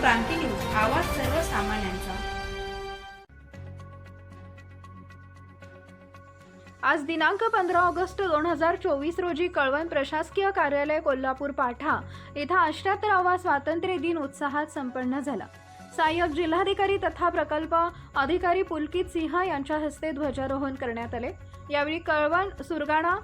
क्रांती news आवाज सर्वसामान्यांचा. आज दिनांक पंधरा ऑगस्ट दोन हजार चोवीस रोजी कळवण प्रशासकीय कार्यालय कोल्हापूर पाठा इथं अष्ट्याहत्तरावा स्वातंत्र्य दिन उत्साहात संपन्न झाला. सहाय्यक जिल्हाधिकारी तथा प्रकल्प अधिकारी पुलकित सिंह यांच्या हस्ते ध्वजारोहण करण्यात आले. यावेळी कळवण सुरगाणा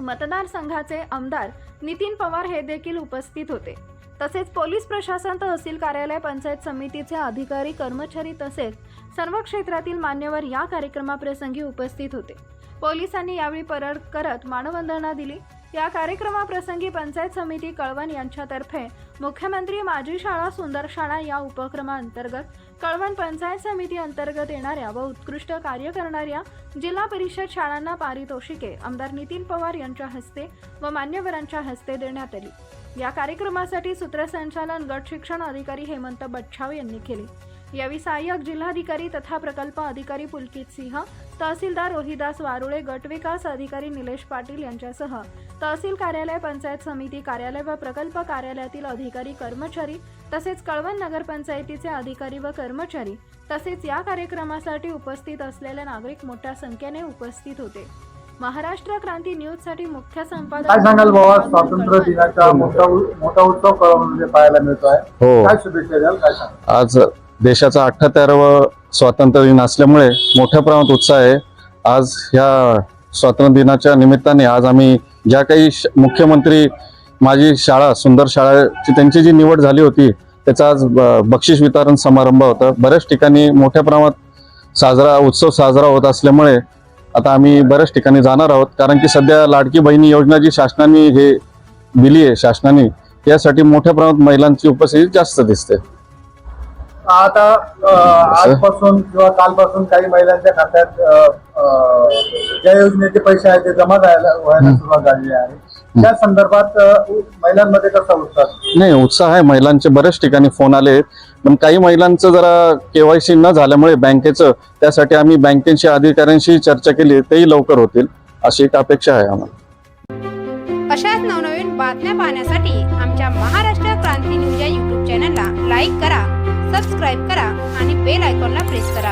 मतदारसंघाचे आमदार नितीन पवार हे देखील उपस्थित होते. तसेच पोलीस प्रशासन तहसील कार्यालय पंचायत समितीचे अधिकारी कर्मचारी तसेच सर्व क्षेत्रातील मान्यवर या कार्यक्रमाप्रसंगी उपस्थित होते. पोलिसांनी यावेळी परड करत मानवंदना दिली. या कार्यक्रमाप्रसंगी पंचायत समिती कळवण यांच्यातर्फे मुख्यमंत्री माझी शाळा सुंदर शाळा या उपक्रमाअंतर्गत कळवण पंचायत समिती अंतर्गत येणाऱ्या व उत्कृष्ट कार्य करणाऱ्या जिल्हा परिषद शाळांना पारितोषिके आमदार नितीन पवार यांच्या हस्ते व मान्यवरांच्या हस्ते देण्यात आली. या कार्यक्रमासाठी सूत्रसंचालन गट शिक्षण अधिकारी हेमंत बच्छाव यांनी केले. यावेळी सहाय्यक जिल्हाधिकारी तथा प्रकल्प अधिकारी पुलकित सिंह तहसीलदार रोहिदास वारुळे गट विकास अधिकारी निलेश पाटील यांच्यासह तहसील कार्यालय पंचायत समिती कार्यालय व प्रकल्प कार्यालयातील अधिकारी कर्मचारी तसेच कळवण नगरपंचायतीचे अधिकारी व कर्मचारी तसेच या कार्यक्रमासाठी उपस्थित असलेले नागरिक मोठ्या संख्येने उपस्थित होते. महाराष्ट्र क्रांती न्यूजसाठी मुख्य संपादक काय सांगाल बाबा स्वातंत्र्य दिनाचा मोठा मोठा उत्सव कळवणमध्ये पाहायला मिळतो आहे. हो. काय शुभेच्छा द्याल? काय सांगाल? आज देशाचा अठ्ठ्याहत्तरावं स्वातंत्र्य दिन असल्यामुळे मोठ्या प्रमाणात उत्साह आहे. आज ह्या स्वातंत्र्य दिनाच्या निमित्ताने आज आम्ही ज्या काही मुख्यमंत्री माझी शाळा सुंदर शाळेची त्यांची जी निवड झाली होती त्याचा आज ब- बक्षीस वितरण समारंभ होता. बऱ्याच ठिकाणी मोठ्या प्रमाणात साजरा उत्सव साजरा होत असल्यामुळे आता आम्ही बऱ्याच ठिकाणी जाणार आहोत. कारण की सध्या लाडकी बहिणी योजना जी शासनाने हे दिली आहे शासनाने यासाठी मोठ्या प्रमाणात महिलांची उपस्थिती जास्त दिसते. आता आजपासून किंवा कालपासून काही महिलांच्या खात्यात ज्या योजनेचे पैसे आहेत ते जमा व्हायला व्हायला सुरुवात झालेली आहे. त्या संदर्भात महिलांमध्ये कसा उत्साह? नाही उत्साह आहे. महिलांचे बऱ्याच ठिकाणी फोन आले. पण काही महिलांचं जरा केवायसी न झाल्यामुळे बँकेचं त्यासाठी आम्ही बँकेच्या अधिकाऱ्यांशी चर्चा केली. तेही लवकर होतील अशी एक अपेक्षा आहे आम्हाला. अशाच नवनवीन बातम्या पाहण्यासाठी आमच्या महाराष्ट्र क्रांती न्यूज या यूट्यूब चॅनलला लाईक करा सबस्क्राईब करा आणि बेल आयकॉनला प्रेस करा.